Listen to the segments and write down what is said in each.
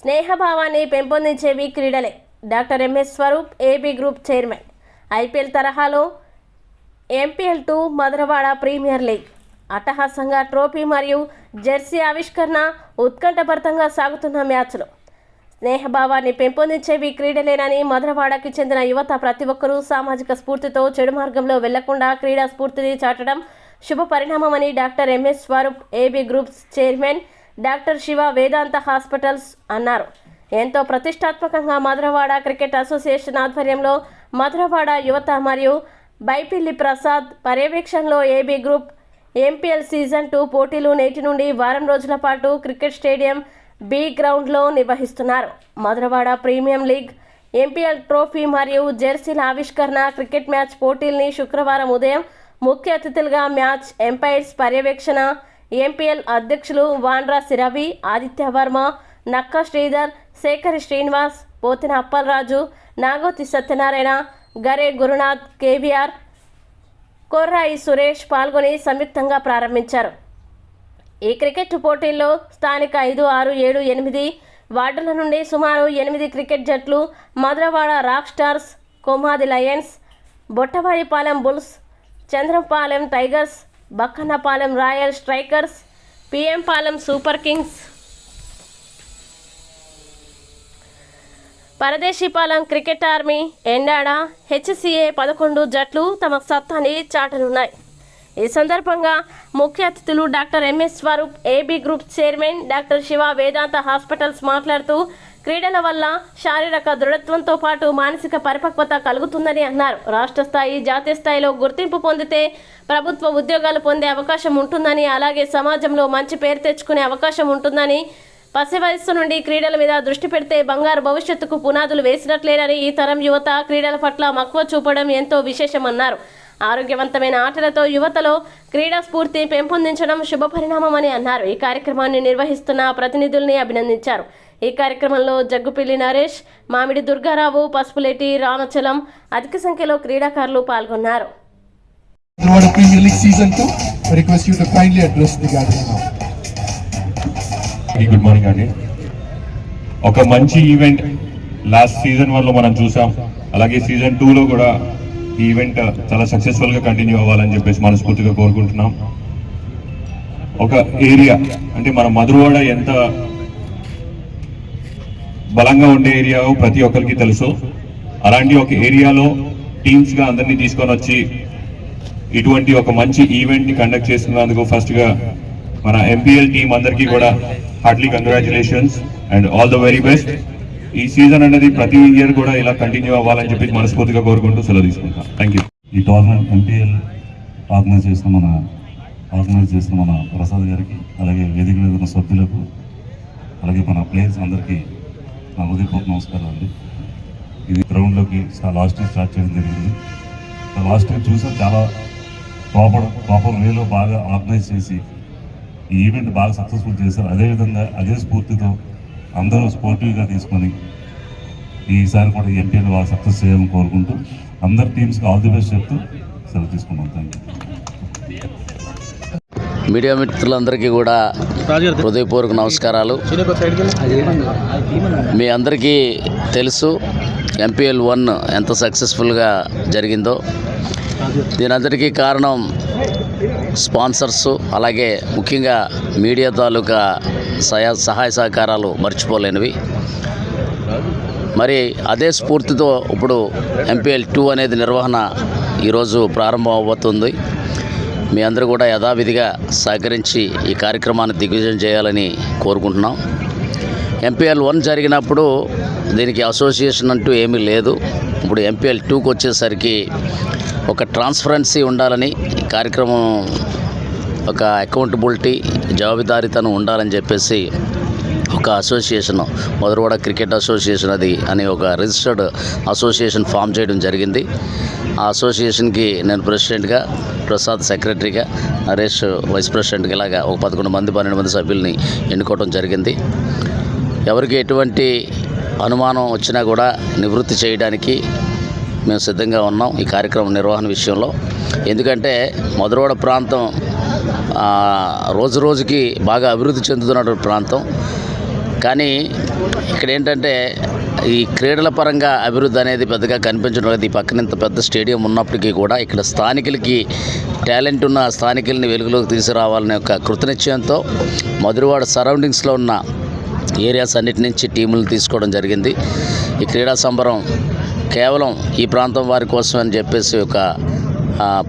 స్నేహభావాన్ని పెంపొందించేవి క్రీడలే. Doctor MS Swaroop AB group chairman. IPL తరహాలో MPL two Madhurawada premier league. అట్టహాసంగా trophy మరియు jersey ఆవిష్కరణ ఉత్కంఠభరితంగా సాగుతున్న మ్యాచ్లు. స్నేహభావాన్ని పెంపొందించేవి క్రీడలేనని మధురవాడకి చెందిన యువత ప్రతి ఒక్కరూ సామాజిక స్ఫూర్తితో చెడు మార్గంలో వెళ్ళకుండా క్రీడా స్ఫూర్తిని చాటడం శుభ పరిణామమని doctor MS Swaroop AB groups chairman doctor Siva Vedanta hospitals అన్నారు. ఎంతో ప్రతిష్టాత్మకంగా మధురవాడ క్రికెట్ అసోసియేషన్ ఆధ్వర్యంలో మధురవాడ యువత మరియు బైపిల్లి ప్రసాద్ పర్యవేక్షణలో AB group MPL season two పోటీలు నేటి నుండి వారం రోజుల పాటు క్రికెట్ స్టేడియం బి గ్రౌండ్లో నిర్వహిస్తున్నారు. Madhurawada premium league MPL trophy మరియు జెర్సీల ఆవిష్కరణ క్రికెట్ మ్యాచ్ పోటీల్ని శుక్రవారం ఉదయం ముఖ్య అతిథులుగా మ్యాచ్ ఎంపైర్స్ పర్యవేక్షణ ఎంపీఎల్ అధ్యక్షులు వాండ్రా సిరవి ఆదిత్య వర్మ నక్క శ్రీధర్ శేఖరి శ్రీనివాస్ పోతిన అప్పలరాజు నాగోతి సత్యనారాయణ గరే గురునాథ్ కేవీఆర్ కొర్రాయి సురేష్ పాల్గొని సంయుక్తంగా ప్రారంభించారు. ఈ క్రికెట్ పోటీల్లో స్థానిక ఐదు ఆరు ఏడు ఎనిమిది వార్డుల నుండి సుమారు ఎనిమిది క్రికెట్ జట్లు Madhurawada rock stars Kommadi lions Bottavaripalem bulls Chandrampalem tigers Bakkannapalem royal strikers PM Palem super kings. Paradesipalem cricket army Endada HCA పదకొండు జట్లు తమ సత్తాని చాటనున్నాయి. ఈ సందర్భంగా ముఖ్య అతిథులు doctor MS Swaroop AB group chairman doctor Siva Vedanta hospitals మాట్లాడుతూ క్రీడల వల్ల శారీరక దృఢత్వంతో పాటు మానసిక పరిపక్వత కలుగుతుందని అన్నారు. రాష్ట్ర స్థాయి జాతీయ స్థాయిలో గుర్తింపు పొందితే ప్రభుత్వ ఉద్యోగాలు పొందే అవకాశం ఉంటుందని అలాగే సమాజంలో మంచి పేరు తెచ్చుకునే అవకాశం ఉంటుందని పసి వయస్సు నుండి క్రీడల మీద దృష్టి పెడితే బంగారు భవిష్యత్తుకు పునాదులు వేసినట్లేనని ఈ తరం యువత క్రీడల పట్ల మక్కువ చూపడం ఎంతో విశేషమన్నారు. ఆరోగ్యవంతమైన ఆటలతో యువతలో క్రీడా స్ఫూర్తి పెంపొందించడం శుభ పరిణామమని అన్నారు. ఈ కార్యక్రమాన్ని నిర్వహిస్తున్న ప్రతినిధుల్ని అభినందించారు. ఈ కార్యక్రమంలో జగ్గుపిల్లి నరేష్ మామిడి దుర్గారావు పసుపులేటి రామచలం అధిక సంఖ్యలో క్రీడాకారులు పాల్గొన్నారు Florida Premier League Season 2. I request you to kindly address the gathering now. Good morning అండి ఒక మంచి ఈవెంట్ లాస్ట్ సీజన్ వల్ల మనం చూసాం అలాగే సీజన్ టూలో కూడా ఈ ఈవెంట్ చాలా సక్సెస్ఫుల్గా కంటిన్యూ అవ్వాలని చెప్పేసి మనస్ఫూర్తిగా కోరుకుంటున్నాం ఒక ఏరియా అంటే మన మధురవాడ ఎంత బలంగా ఉండే ఏరియా ప్రతి ఒక్కరికి తెలుసు. అలాంటి ఒక ఏరియాలో టీమ్స్గా అందరినీ తీసుకొని వచ్చి ఇటువంటి ఒక మంచి ఈవెంట్ని కండక్ట్ చేస్తున్నందుకు ఫస్ట్గా మన ఎంపీఎల్ టీం అందరికీ కూడా heartly congratulations and all the very best ఈ సీజన్ అనేది ప్రతి ఇయర్ కూడా ఇలా కంటిన్యూ అవ్వాలని చెప్పి మనస్ఫూర్తిగా కోరుకుంటూ సెలవు తీసుకుంటాం థ్యాంక్ యూ ఈ టోర్నమెంట్ ఎంపీఎల్ ఆర్గనైజ్ చేసిన మన ఆర్గనైజ్ చేసిన మన ప్రసాద్ గారికి అలాగే వేదిక మీద ఉన్న సభ్యులకు అలాగే మన ప్లేయర్స్ అందరికీ నా ఉదయపూర్వక నమస్కారం అండి. ఇది గ్రౌండ్లోకి లాస్ట్ ఇయర్ స్టార్ట్ చేయడం జరిగింది. లాస్ట్ ఇయర్ చూసాం చాలా ప్రాపర్ ప్రాపర్ వేలో బాగా ఆర్గనైజ్ చేసి ఈ ఈవెంట్ బాగా సక్సెస్ఫుల్ చేశారు. అదేవిధంగా అదే స్ఫూర్తితో అందరూ స్పోర్టివ్గా తీసుకొని ఈసారి కూడా ఎంపీఎల్ బాగా సక్సెస్ చేయాలని కోరుకుంటూ అందరు టీమ్స్కి ఆల్ ది బెస్ట్ చెప్తూ సెలవు తీసుకున్నాం. థ్యాంక్ యూ మీడియా మిత్రులందరికీ కూడా హృదయపూర్వక నమస్కారాలు. మీ అందరికీ తెలుసు ఎంపీఎల్ వన్ ఎంత సక్సెస్ఫుల్గా జరిగిందో. దీనందరికీ కారణం స్పాన్సర్స్ అలాగే ముఖ్యంగా మీడియా తాలూకా సహాయ సహాయ సహకారాలు మర్చిపోలేనివి. మరి అదే స్ఫూర్తితో ఇప్పుడు ఎంపీఎల్ టూ అనేది నిర్వహణ ఈరోజు ప్రారంభం అవబోతుంది మీ అందరూ కూడా యథావిధిగా సహకరించి ఈ కార్యక్రమాన్ని దిగ్విజయం చేయాలని కోరుకుంటున్నాం. ఎంపీఎల్ వన్ జరిగినప్పుడు దీనికి అసోసియేషన్ అంటూ ఏమీ లేదు. ఇప్పుడు ఎంపీఎల్ టూకి వచ్చేసరికి ఒక ట్రాన్స్పరెన్సీ ఉండాలని ఈ కార్యక్రమం ఒక అకౌంటబిలిటీ జవాబుదారీతనం ఉండాలని చెప్పేసి ఒక అసోసియేషన్ మధురవాడ క్రికెట్ అసోసియేషన్ అది అని ఒక రిజిస్టర్డ్ అసోసియేషన్ ఫామ్ చేయడం జరిగింది. ఆ అసోసియేషన్కి నేను ప్రెసిడెంట్గా ప్రసాద్ సెక్రటరీగా నరేష్ వైస్ ప్రెసిడెంట్గా ఇలాగా ఒక పదకొండు మంది పన్నెండు మంది సభ్యుల్ని ఎన్నుకోవడం జరిగింది. ఎవరికి ఎటువంటి అనుమానం వచ్చినా కూడా నివృత్తి చేయడానికి మేము సిద్ధంగా ఉన్నాం ఈ కార్యక్రమం నిర్వహణ విషయంలో. ఎందుకంటే మధురవాడ ప్రాంతం రోజు రోజుకి బాగా అభివృద్ధి చెందుతున్నటువంటి ప్రాంతం. కానీ ఇక్కడ ఏంటంటే ఈ క్రీడల పరంగా అభివృద్ధి అనేది పెద్దగా కనిపించడం లేదు. ఈ పక్కన ఇంత పెద్ద స్టేడియం ఉన్నప్పటికీ కూడా ఇక్కడ స్థానికులకి టాలెంట్ ఉన్న స్థానికుల్ని వెలుగులోకి తీసుకురావాలనే ఒక కృతనిశ్చయంతో మధురవాడ సరౌండింగ్స్లో ఉన్న ఏరియాస్ అన్నిటి నుంచి టీములు తీసుకోవడం జరిగింది. ఈ క్రీడా సంబరం కేవలం ఈ ప్రాంతం వారి కోసం అని చెప్పేసి ఒక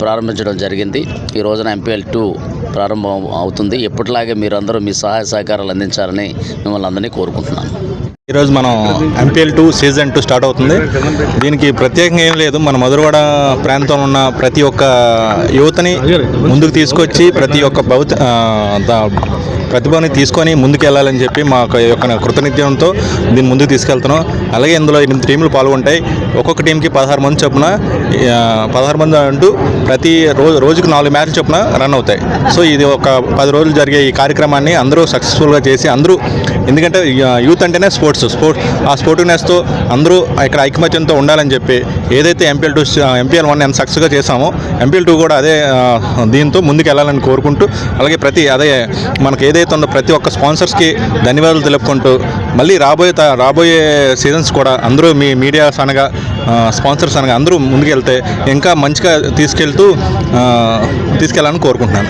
ప్రారంభించడం జరిగింది. ఈ రోజున ఎంపీఎల్ టూ ప్రారంభం అవుతుంది. ఎప్పటిలాగే మీరందరూ మీ సహాయ సహకారాలు అందించాలని మిమ్మల్ని అందరినీ కోరుకుంటున్నాను. ఈరోజు మనం MPL two season two start అవుతుంది. దీనికి ప్రత్యేకంగా ఏం లేదు. మన మధురవాడ ప్రాంతంలో ఉన్న ప్రతి ఒక్క యువతని ముందుకు తీసుకొచ్చి ప్రతి ఒక్క భౌత ప్రతిభని తీసుకొని ముందుకు వెళ్ళాలని చెప్పి మా యొక్క కృతనిత్యంతో దీన్ని ముందుకు తీసుకెళ్తున్నాం. అలాగే ఇందులో ఎనిమిది టీంలు పాల్గొంటాయి. ఒక్కొక్క టీంకి పదహారు మంది చొప్పున పదహారు మంది అంటూ ప్రతి రోజు రోజుకు నాలుగు మ్యాచ్లు చొప్పున రన్ అవుతాయి. సో ఇది ఒక పది రోజులు జరిగే ఈ కార్యక్రమాన్ని అందరూ సక్సెస్ఫుల్గా చేసి అందరూ ఎందుకంటే యూత్ అంటేనే స్పోర్ట్స్. స్పోర్ట్ ఆ స్పోర్టివ్నెస్తో అందరూ ఇక్కడ ఐకమత్యంతో ఉండాలని చెప్పి ఏదైతే ఎంపీఎల్ టూ ఎంపీఎల్ వన్ ఎంత సక్సెస్గా చేశామో ఎంపీఎల్ టూ కూడా అదే దీంతో ముందుకు వెళ్ళాలని కోరుకుంటూ అలాగే ప్రతి అదే మనకి ఏదైతే ఉందో ప్రతి ఒక్క స్పాన్సర్స్కి ధన్యవాదాలు తెలుపుకుంటూ మళ్ళీ రాబోయే త- రాబోయే సీజన్స్ కూడా అందరూ మీ మీడియాస్ అనగా స్పాన్సర్స్ అనగా అందరూ ముందుకెళ్తే ఇంకా మంచిగా తీసుకెళ్తూ తీసుకెళ్ళాలని కోరుకుంటున్నాను.